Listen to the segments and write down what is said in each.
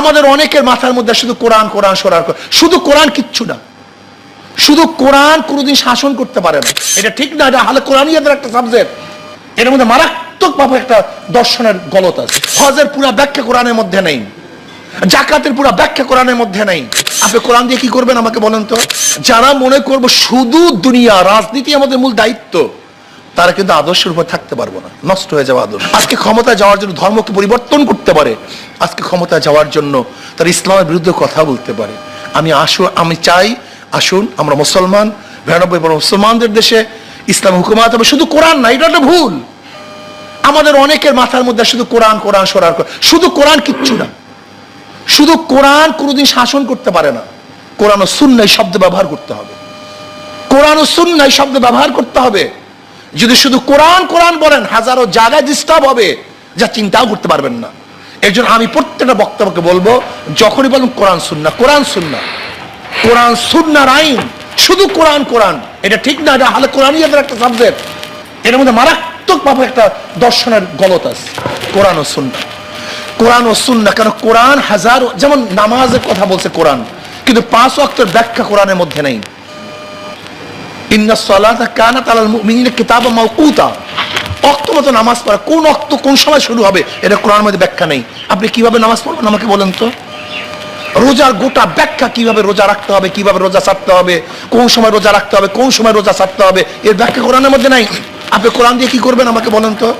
আমাদের অনেকের মাথার মধ্যে শুধু কোরআন কোরআন, সরার শুধু কোরআন কিচ্ছু না। শুধু কোরআন কোনোদিন শাসন করতে পারে না। এটা ঠিক না, এটা হালে কোরআনিয়াদের একটা সাবজেক্ট এর মধ্যে মারাত্মক ভাবে একটা দর্শনের গলত আছে। হজের পুরা ব্যাখ্যা কোরআনের মধ্যে নেই। জাকাতের পুরা ব্যাখ্যা কোরআনের মধ্যে নেই। আপনি কোরআন দিয়ে কি করবেন আমাকে বলেন তো? যারা মনে করব শুধু দুনিয়া, রাজনীতি আমাদের মূল দায়িত্ব। তারা কিন্তু আদর্শের উপর থাকতে পারব না। নষ্ট হয়ে যাওয়া আদর্শ। আজকে ক্ষমতায় যাওয়ার জন্য ধর্মকে পরিবর্তন করতে পারে। আজকে ক্ষমতায় যাওয়ার জন্য তারা ইসলামের বিরুদ্ধে কথা বলতে পারে। আমি আসু, আমি চাই, আসুন, আমরা মুসলমান, বিরানব্বই মুসলমানদের দেশে ইসলাম হুকুমাত হবে। শুধু কোরআন না, এটা একটা ভুল। আমাদের অনেকের মাথার মধ্যে শুধু কোরআন কোরআন সরার শুধু কোরআন কিচ্ছু না। শুধু কোরআন কোনোদিন শাসন করতে পারে না। কোরআন ও সুন্নাই শব্দ ব্যবহার করতে হবে। কোরআন ও সুন্নাই শব্দ ব্যবহার করতে হবে। যদি শুধু কোরআন কোরআন বলেন, হাজারো জায়গায় ডিস্টার্ব হবে, যা চিন্তাও করতে পারবেন না। এর জন্য আমি প্রত্যেকটা বক্তব্যকে বলব, যখনই বলুন কোরআন সুন্না কোরআন সুন্না কোরআন সুন্নার আইন, শুধু কোরআন কোরআন। এটা ঠিক না, এটা হালে কোরআনিয়াদের একটা সাবজেক্ট এর মধ্যে মারাত্মক ভাবে একটা দর্শনের গলত আছে, কোরআন ও সুন্না কোরআন ও সুন্না কেন কোরআন হাজার, যেমন নামাজের কথা বলছে কোরআন, কিন্তু পাঁচ অক্টের ব্যাখ্যা কোরআনের মধ্যে নেই। অক্ত মতো নামাজ কোন অক্ত, কোন সময় শুরু হবে? এটা মধ্যে ব্যাখ্যা নেই। আপনি কীভাবে নামাজ পড়বেন আমাকে বলেন তো? রোজার গোটা ব্যাখ্যা কীভাবে রোজা রাখতে হবে, কীভাবে রোজা ছাড়তে হবে, কোন সময় রোজা রাখতে হবে, কোন সময় রোজা ছাড়তে হবে, এর ব্যাখ্যা কোরআনের মধ্যে নাই। আপনি কোরআন দিয়ে কি করবেন আমাকে বলেন তো?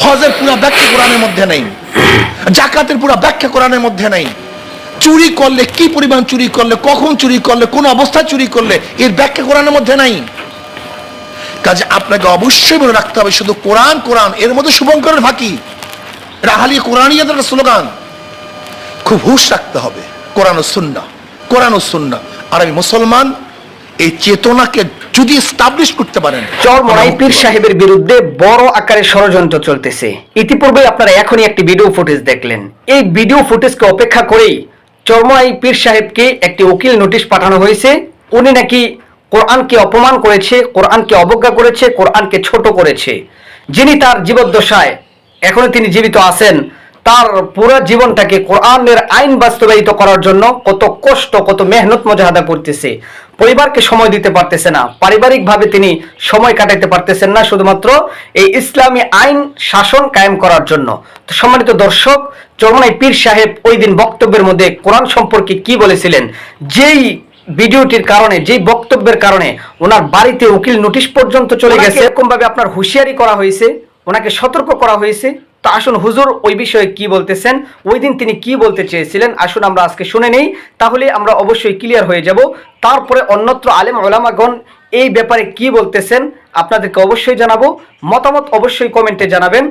হজের পুরা ব্যাখ্যা কোরআনের মধ্যে নেই। জাকাতের পুরা ব্যাখ্যা কোরআনের মধ্যে নেই। চুরি করলে কি পরিমাণ চুরি করলে কখন চুরি করলে কোন অবস্থায় চুরি করলে এর ব্যাখ্যা কোরআনের মধ্যে নাই। কাজে আপনাকে অবশ্যই মনে রাখতে হবে শুধু কোরআন কোরআন এর মধ্যে শুভঙ্করের ফাঁকি। রাহালি কোরআনিয়াদের একটা স্লোগান। খুব হুশ রাখতে হবে কোরআন ও সুন্না কোরআন ও সুন্না। আর আমি মুসলমান এই চেতনাকে যদি স্টাবলিশ করতে পারেন চরমরাই পীর সাহেবের বিরুদ্ধে বড় আকারে ষড়যন্ত্র চলতেছে। ইতিপূর্বে আপনারা এখনই একটি ভিডিও ফুটেজ দেখলেন। এই ভিডিও ফুটেজকে অপেক্ষা করেই চরমরাই পীর সাহেবকে একটি উকিল নোটিশ পাঠানো হয়েছে। উনি নাকি কোরআনকে অপমান করেছে, কোরআনকে অবজ্ঞা করেছে, কোরআনকে ছোট করেছে। যিনি তার জীবদ্দশায় এখনও তিনি জীবিত আছেন তার পুরো জীবনটাকে কোরআনের আইন বাস্তবায়িত করার জন্য কত কষ্ট কত মেহনত মজাহাদা করতেছে পরিবারকে সময় দিতে পারতেছে না। পারিবারিকভাবে তিনি সময় কাটাতে পারতেছেন না শুধুমাত্র এই ইসলামী আইন শাসন কায়েম করার জন্য। তো সম্মানিত দর্শক চরমনাই পীর সাহেব ওই দিন বক্তব্যের মধ্যে কোরআন সম্পর্কে কি বলেছিলেন? যেই ভিডিওটির কারণে যেই বক্তব্যের কারণে ওনার বাড়িতে উকিল নোটিশ পর্যন্ত চলে গেছে। এরকম ভাবে আপনার হুঁশিয়ারি করা হয়েছে? ওনাকে সতর্ক করা হয়েছে? তো আসুন হুজুর ওই বিষয়ে কি বলতেছেন ওই দিন তিনি কি বলতে চেয়েছিলেন, আসুন আমরা আজকে শুনে নেই, তাহলে আমরা অবশ্যই ক্লিয়ার হয়ে যাব। তারপরে অন্যত্র আলেম ওলামাগণ এই ব্যাপারে কি বলতেছেন, আপনাদেরকে অবশ্যই জানাব, মতামত অবশ্যই কমেন্টে জানাবেন।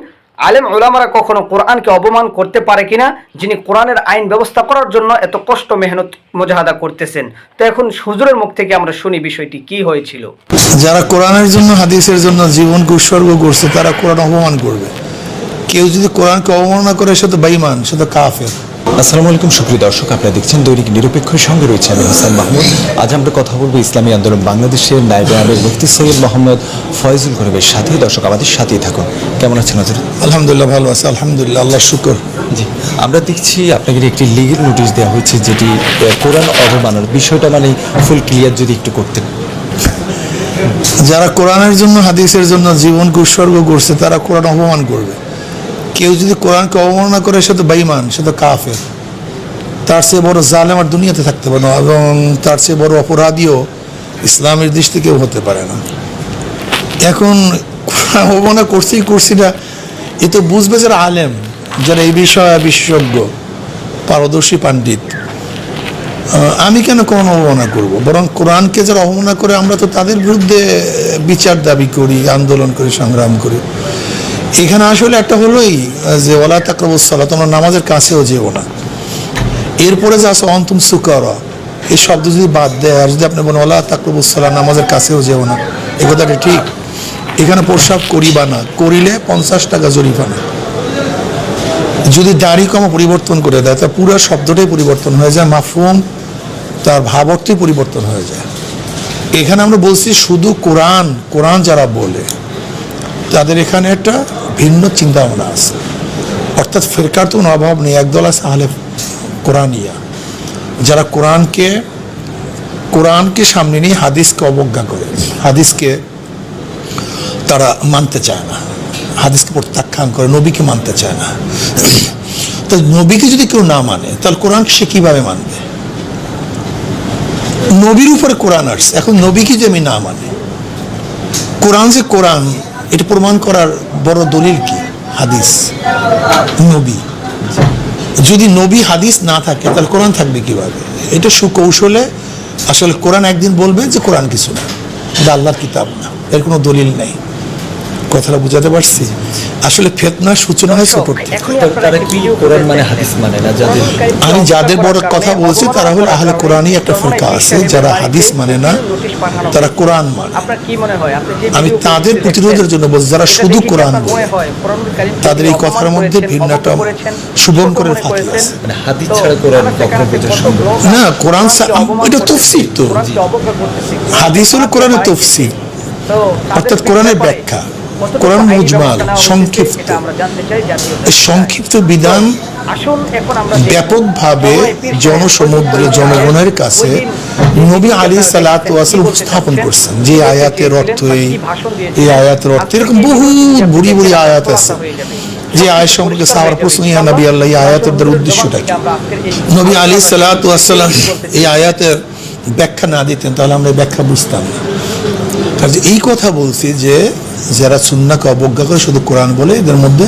আলেম ওলামারা কখনো কোরআনকে অপমান করতে পারে কিনা, যিনি কোরআনের আইন ব্যবস্থা করার জন্য এত কষ্ট, মেহনত, মোজাহাদা করতেছেন। তো এখন হুজুরের মুখ থেকে আমরা শুনি বিষয়টি, কি হয়েছিল? যারা কোরআনের জন্য, হাদিসের জন্য জীবনকে উৎসর্গ করছে, তারা কোরআন অপমান করবে। কেউ যদি কোরআনকে অবমাননা করে সে তো বেঈমান সে তো কাফের। আসসালামু আলাইকুম সুপ্রিয় দর্শক আপনারা দেখছেন দৈনিক নিরপেক্ষর সঙ্গে রয়েছে আমি হাসান মাহমুদ। আজ আমরা কথা বলব ইসলামী আন্দোলন বাংলাদেশের নাইবে আমির মুফতি সৈয়দ মোহাম্মদ ফয়জুল করিমের সাথে। দর্শক আমাদের সাথেই থাকুন। কেমন আছেন হজরত? আলহামদুলিল্লাহ ভালো আছে আলহামদুলিল্লাহ আল্লাহ শুকর। জি আমরা দেখছি আপনাকে একটি লিগেল নোটিশ দেওয়া হয়েছে যেটি কোরআন অবমাননার বিষয়টা মানে ফুল ক্লিয়ার যদি একটু করতেন। যারা কোরআনের জন্য হাদিসের জন্য জীবনকে উৎসর্গ করছে তারা কোরআন অপমান করবে। কেউ যদি কোরআনকে অবমাননা করে, সে তো বেঈমান, সে তো কাফের। তার চেয়ে বড় জালেম আর দুনিয়াতে থাকতে পারে না এবং তার চেয়ে বড় অপরাধীও ইসলামের দৃষ্টি কেউ হতে পারে না। এখন অবমাননা করছেই করছি না, এ তো বুঝবে যারা আলেম, যারা এই বিষয়ে বিশেষজ্ঞ, পারদর্শী পণ্ডিত। আমি কেন কোরআন অবমাননা করব? বরং কোরআনকে যারা অবমাননা করে, আমরা তো তাদের বিরুদ্ধে বিচার দাবি করি, আন্দোলন করি, সংগ্রাম করি। এখানে আসলে একটা হলোই যে ওলা তাকরবুসাল্লাহ তোমরা নামাজের কাছেও যেও না। এরপরে যা আছে, অন্তম সুকর, এই শব্দ যদি বাদ দেয়, আর যদি আপনি বলেন ওলা তাকরবুসাল্লাহ নামাজের কাছেও যেও না, এ কথাটা ঠিক? এখানে প্রস্রাব করিবা না, করিলে পঞ্চাশ টাকা জরিমানা। যদি দাড়ি কমা পরিবর্তন করে দেয়, তা পুরো শব্দটাই পরিবর্তন হয়ে যায় মাফুম তার ভাব অর্থই পরিবর্তন হয়ে যায়। এখানে আমরা বলছি শুধু কোরআন কোরআন যারা বলে, তাদের এখানে একটা ভিন্ন চিন্তা ভাবনা আছে। অর্থাৎ ফেরকার তো কোনো অভাব নেই, একদল আছে আহলে কোরআনিয়া। যারা কোরআনকে কোরআনকে সামনে নিয়ে হাদিসকে অবজ্ঞা করে, হাদিসকে তারা মানতে চায় না, হাদিসকে প্রত্যাখ্যান করে, নবীকে মানতে চায় না। তো নবীকে যদি কেউ না মানে তাহলে কোরআন সে কীভাবে মানবে? নবীর উপরে কোরআন আসছে, এখন নবীকে যে আমি না মানে কোরআন যে কোরআন এটা প্রমাণ করার বড় দলিল কি? হাদিস। নবী। যদি নবী হাদিস না থাকে, তাহলে কোরআন থাকবে কীভাবে? এটা সুকৌশলে আসলে কোরআন একদিন বলবে যে কোরআন কিছু না। এটা আল্লাহর কিতাব না। এর কোনো দলিল নেই। কথাটা বুঝাতে পারছি? আসলে ফেতনার সূচনা হয় ফুটেজ মানে মানে আমি যাদের বড় কথা বলছি তারা হলো আহলে কোরআনই একটা ফেরকা আছে যারা হাদিস মানে না তারা কোরআন মানে। আপনার কি মনে হয়? আপনি যে আমি তাদের প্রতিরোধের জন্য বলছি যারা শুধু কোরআন মনে তাদের এই কথার মধ্যে ভিন্নটা শুভঙ্করের ফাঁকি আছে। মানে না, কোরআন এটা তফসির তো। হাদিস হলো কোরআনের তফসির। অর্থাৎ কোরআনের ব্যাখ্যা। কোরআন মুজমাল, সংক্ষিপ্ত। সংক্ষিপ্ত বিধান ব্যাপকভাবে জনসমুদ্রে জনগণের কাছে নবী আলী সালাত উপস্থাপন করছেন। যে আয়াতের অর্থ এই এই আয়াতের অর্থ এরকম বহু বুড়ি বুড়ি আয়াত আছে। যে আয়ের সম্পর্কে সাহাবার প্রশ্ন আয়াতের দ্বারা উদ্দেশ্যটা কি? নবী আলী সালাত ওয়াসালাম এই আয়াতের ব্যাখ্যা না দিতেন তাহলে আমরা ব্যাখ্যা বুঝতাম না। কাজে এই কথা বলছি যে যারা সুন্নাকে অবজ্ঞা করে শুধু কোরআন বলে এদের মধ্যে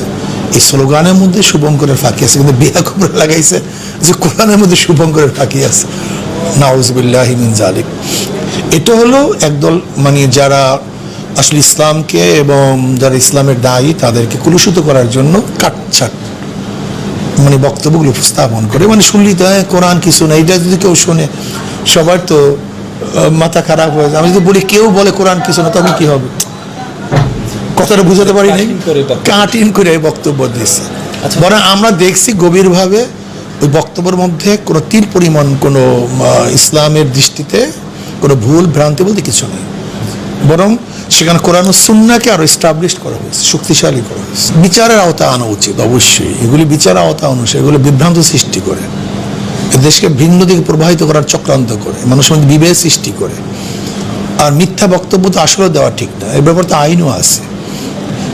এই স্লোগানের মধ্যে শুভঙ্করের ফাঁকি আছে। কিন্তু বিয়া খবর লাগাইছে যে কোরআনের মধ্যে শুভঙ্করের ফাঁকি আছে। নাউজবিল্লাহমিন জালিক এটা হলো একদল মানে যারা আসলে ইসলামকে এবং যারা ইসলামের দায়ী তাদেরকে কুলুষিত করার জন্য কাটছাট মানে বক্তব্যগুলো উপস্থাপন করে। মানে শুনলি তো হ্যাঁ, কোরআন কিছু না এটা যদি কেউ শোনে সবার তো মাথা খারাপ হয়ে যায়। আমি যদি বলি কেউ বলে কোরআন কিছু না তখন কি হবে? কথাটা বুঝাতে পারি নাই। কাটিং করে বক্তব্য। দিচ্ছে আচ্ছা। বরং আমরা দেখছি গভীরভাবে ওই বক্তব্যের মধ্যে কোনো তীর পরিমাণ কোনো ইসলামের দৃষ্টিতে কোনো ভুল ভ্রান্তি বলতে কিছু নেই। বরং সেখানে কোরআন সুন্নাকে আরও এস্টাবলিশ করা হয়েছে শক্তিশালী করা হয়েছে। বিচারের আওতা আনা উচিত অবশ্যই। এগুলি বিচার আওতা অনুসারে এগুলো বিভ্রান্ত সৃষ্টি করে। দেশকে ভিন্ন দিকে প্রবাহিত করার চক্রান্ত করে মানুষের মধ্যে বিভেদ সৃষ্টি করে। আর মিথ্যা বক্তব্য তো আসলে দেওয়া ঠিক না। এর ব্যাপারে তো আইনও আছে।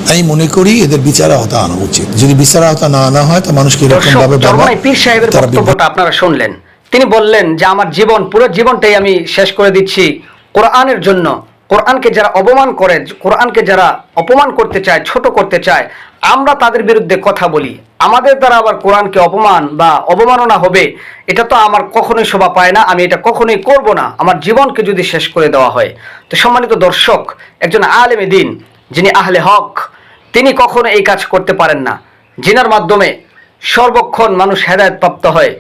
আমি মনে করি এদের বিচার আওতা আনা উচিত। যদি বিচার আওতা না আনা হয় তো মানুষকে এরকম ভাবে পীর সাহেবের বক্তব্যটা আপনারা শুনলেন। তিনি বললেন যে আমার জীবন পুরো জীবনটাই আমি শেষ করে দিচ্ছি কোরআনের জন্য। কোরআনকে যারা অপমান করে কোরআনকে যারা অপমান করতে চায় ছোট করতে চায় আমরা তাদের বিরুদ্ধে কথা বলি। আমাদের দ্বারা আবার কোরআনকে অপমান বা অবমাননা হবে এটা তো আমার কখনোই শোভা পায় না আমি এটা কখনোই করব না। আমার জীবনকে যদি শেষ করে দেওয়া হয়। তো সম্মানিত দর্শক একজন আলেমে দিন যিনি আহলে হক, তিনি কখনো এই কাজ করতে পারেন না। জিনার মাধ্যমে সর্বক্ষণ মানুষ হেদায়ত প্রাপ্ত হয়,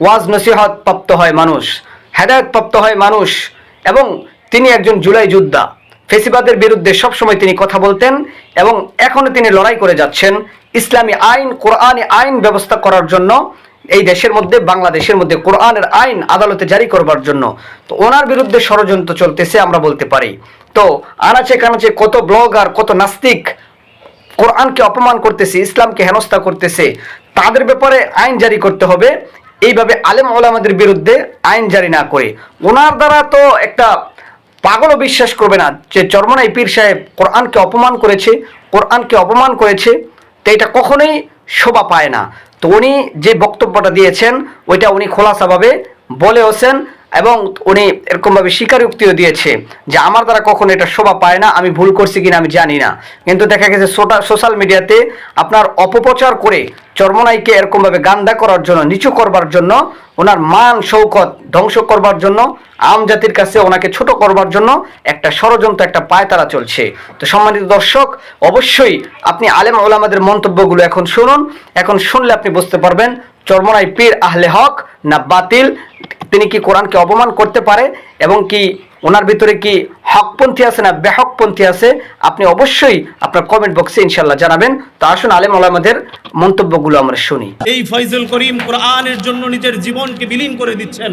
ওয়াজ নসিহত প্রাপ্ত হয় মানুষ হেদায়ত প্রাপ্ত হয় মানুষ, এবং তিনি একজন জুলাই যোদ্ধা। ফেসিবাদের বিরুদ্ধে সবসময় তিনি কথা বলতেন এবং এখনও তিনি লড়াই করে যাচ্ছেন। ইসলামী আইন কোরআনী আইন ব্যবস্থা করার জন্য, এই দেশের মধ্যে, বাংলাদেশের মধ্যে কোরআনের আইন আদালতে জারি করবার জন্য। তো ওনার বিরুদ্ধে ষড়যন্ত্র চলতেছে, আমরা বলতে পারি। তো আনাচে কানাচে কত ব্লগ আর কত নাস্তিক, কোরআনকে অপমান করতেছে, ইসলামকে হেনস্থা করতেছে, তাদের ব্যাপারে আইন জারি করতে হবে। এইভাবে আলেম ওলামাদের বিরুদ্ধে আইন জারি না করে। ওনার দ্বারা তো একটা পাগলও বিশ্বাস করবে না যে চরমনাই পীর সাহেব কোরআনকে অপমান করেছে, কোরআনকে অপমান করেছে, তো এটা কখনোই শোভা পায় না। তো উনি যে বক্তব্যটা দিয়েছেন, ওইটা উনি খোলাসাভাবে বলে বলেওছেন। এবং উনি এরকমভাবে স্বীকারোক্তিও দিয়েছে যে আমার দ্বারা কখনো এটা শোভা পায় না, আমি ভুল করছি কিনা আমি জানি না। কিন্তু দেখা গেছে সোশ্যাল মিডিয়াতে আপনার অপপ্রচার করে চর্মনাইকে এরকমভাবে গান্দা করার জন্য, নিচু করবার জন্য, ওনার মান, শৌকত ধ্বংস করবার জন্য, আম জাতির কাছে ওনাকে ছোট করবার জন্য একটা ষড়যন্ত্র, একটা পায়তারা চলছে। তো সম্মানিত দর্শক, অবশ্যই আপনি আলেম ওলামাদের মন্তব্যগুলো এখন শুনুন। এখন শুনলে আপনি বুঝতে পারবেন, চর্মনাই পীর আহলে হক না বাতিল তিনি কি কোরআনকে অপমান করতে পারে এবং কি ওনার ভিতরে কি হকপন্থী আছে না বেহকপন্থী আছে? আপনি অবশ্যই আপনার কমেন্ট বক্সে ইনশাল্লাহ জানাবেন। তো আসুন আলেম ওলামাদের মন্তব্যগুলো আমরা শুনি। এই ফয়জুল করিম কোরআনের জন্য নিজের জীবনকে বিলীন করে দিচ্ছেন।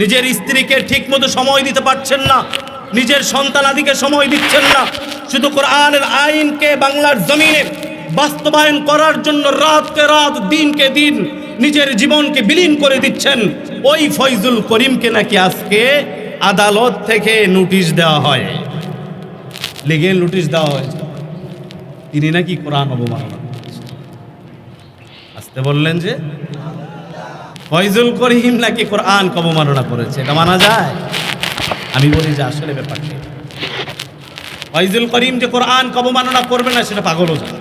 নিজের স্ত্রীকে ঠিকমতো সময় দিতে পারছেন না। নিজের সন্তানাদিকে সময় দিচ্ছেন না। শুধু কোরআনের আইনকে বাংলার জমিনে বাস্তবায়ন করার জন্য রাতকে রাত, দিনকে দিন নিজের জীবনকে বিলীন করে দিচ্ছেন। ওই ফয়জুল করিমকে নাকি আজকে আদালত থেকে নোটিশ দেওয়া হয়। লিগেল নোটিশ দেওয়া হয়েছে। তিনি নাকি কোরআন অবমাননা। আসতে বললেন যে, ফয়জুল করিম নাকি কোরআন অবমাননা করেছে, এটা মানা যায়? আমি বলি যে আসলে ব্যাপারটা এটা। ফয়জুল করিম যে কোরআন অবমাননা করবে না, সেটা পাগলও জানে।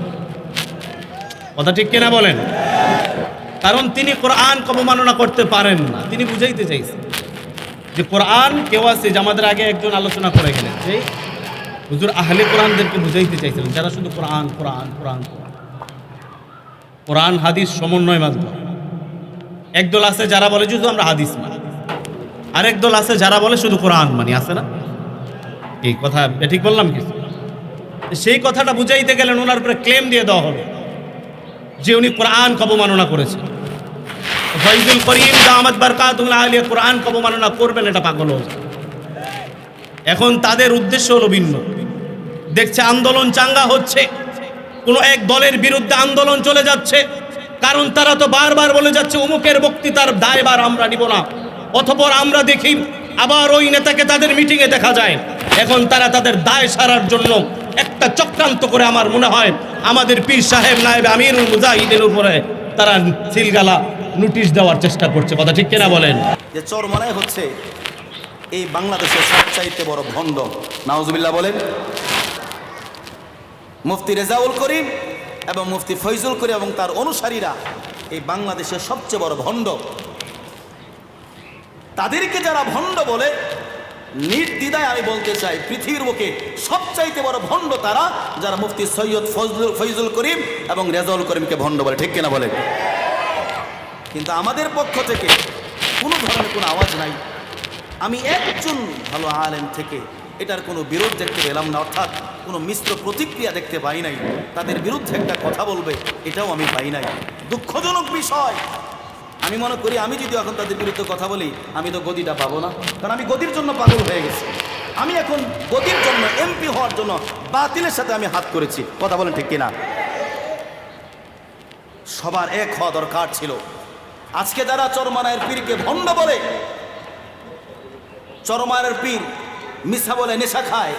কথা ঠিক কিনা বলেন? কারণ তিনি কোরআন অবমাননা করতে পারেন না। তিনি বুঝাইতে চাইছেন যে কোরআন কেউ আছে যে আমাদের আগে একজন আলোচনা করে গেলেন, যে হুজুর আহলে কোরআনদেরকে বুঝাইতে চাইছিলেন, যারা শুধু কোরআন কোরআন কোরআন কোরআন। কোরআন, হাদিস সমন্বয় মাধ্যম একদল আছে যারা বলে শুধু আমরা হাদিস মানি। আরেক দল আছে যারা বলে, শুধু কোরআন মানি। আছে না? এই কথা ঠিক বললাম কিছু সেই কথাটা বুঝাইতে গেলেন, ওনার উপরে ক্লেম দিয়ে দেওয়া হবে যে উনি কোরআন অবমাননা করেছেন। ফৈজুল করিম দামাদ বারকাতুল্লাহ আলিয়া কোরআন অবমাননা করবেন, এটা পাগল এখন তাদের উদ্দেশ্য হলো ভিন্ন। দেখছে আন্দোলন চাঙ্গা হচ্ছে, কোনো এক দলের বিরুদ্ধে আন্দোলন চলে যাচ্ছে, কারণ তারা তো বারবার বলে যাচ্ছে, অমুকের বক্তৃতার দায়বার আমরা নিব না অথপর আমরা দেখি আবার ওই নেতাকে তাদের মিটিংয়ে দেখা যায় এখন তারা তাদের দায় সারার জন্য একটা চক্রান্ত করে, আমার মনে হয় আমাদের পীর সাহেব নায়েব আমিরুল মুজাহিদের উপরে তারা সিলগালা নোটিশ দেওয়ার চেষ্টা করছে। কথা ঠিক কিনা বলেন? যে চরমনায় হচ্ছে এই বাংলাদেশের সবচাইতে বড় ভণ্ড। নাউজুবিল্লাহ বলেন। মুফতি রেজাউল করিম এবং মুফতি ফৈজুল করিম এবং তার অনুসারীরা এই বাংলাদেশের সবচেয়ে বড় ভণ্ড। তাদেরকে যারা ভণ্ড বলে নির্দ্বিধায় আমি বলতে চাই, পৃথিবীর বুকে সবচাইতে বড় ভণ্ড তারা, যারা মুফতি সৈয়দ ফজলুল ফৈজুল করিম এবং রেজাউল করিমকে ভণ্ড বলে, ঠিক কিনা বলেন? কিন্তু আমাদের পক্ষ থেকে কোনো ধরনের কোনো আওয়াজ নাই। আমি একজন ভালো আলেম থেকে এটার কোনো বিরোধ দেখতে পেলাম না, অর্থাৎ কোনো মিশ্র প্রতিক্রিয়া দেখতে পাই নাই। তাদের বিরুদ্ধে একটা কথা বলবে, এটাও আমি পাই নাই। দুঃখজনক বিষয় আমি মনে করি, আমি যদি এখন তাদের বিরুদ্ধে কথা বলি, আমি তো গদিটা পাবো না। কারণ আমি গদির জন্য পাগল হয়ে গেছি। আমি এখন গদির জন্য এমপি হওয়ার জন্য বাতিলের সাথে আমি হাত করেছি। কথা বলেন ঠিক কিনা? সবার এক হওয়া দরকার ছিল। আজকে যারা চরমানায়ের পীরকে ভণ্ড বলে, চরমায়ের পীর মিশা বলে নেশা খায়,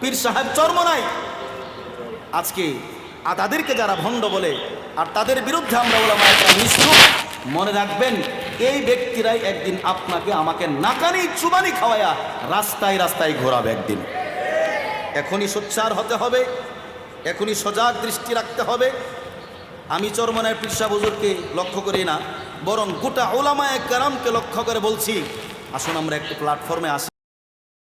পীর সাহেব চর্মনাই। আজকে আর তাদেরকে যারা ভণ্ড বলে, আর তাদের বিরুদ্ধে আমরা একটা নিষ্ঠুর। মনে রাখবেন, এই ব্যক্তিরাই একদিন আপনাকে আমাকে নাকানি চুবানি খাওয়ায়া রাস্তায় রাস্তায় ঘোরাবে একদিন। এখনই সোচ্চার হতে হবে, এখনই সজাগ দৃষ্টি রাখতে হবে। আমি চরমনায় পিরসা বুজুরকে লক্ষ্য করি না, বরং গোটা ওলামায় কারামকে লক্ষ্য করে বলছি, আসুন আমরা একটু প্ল্যাটফর্মে আসি।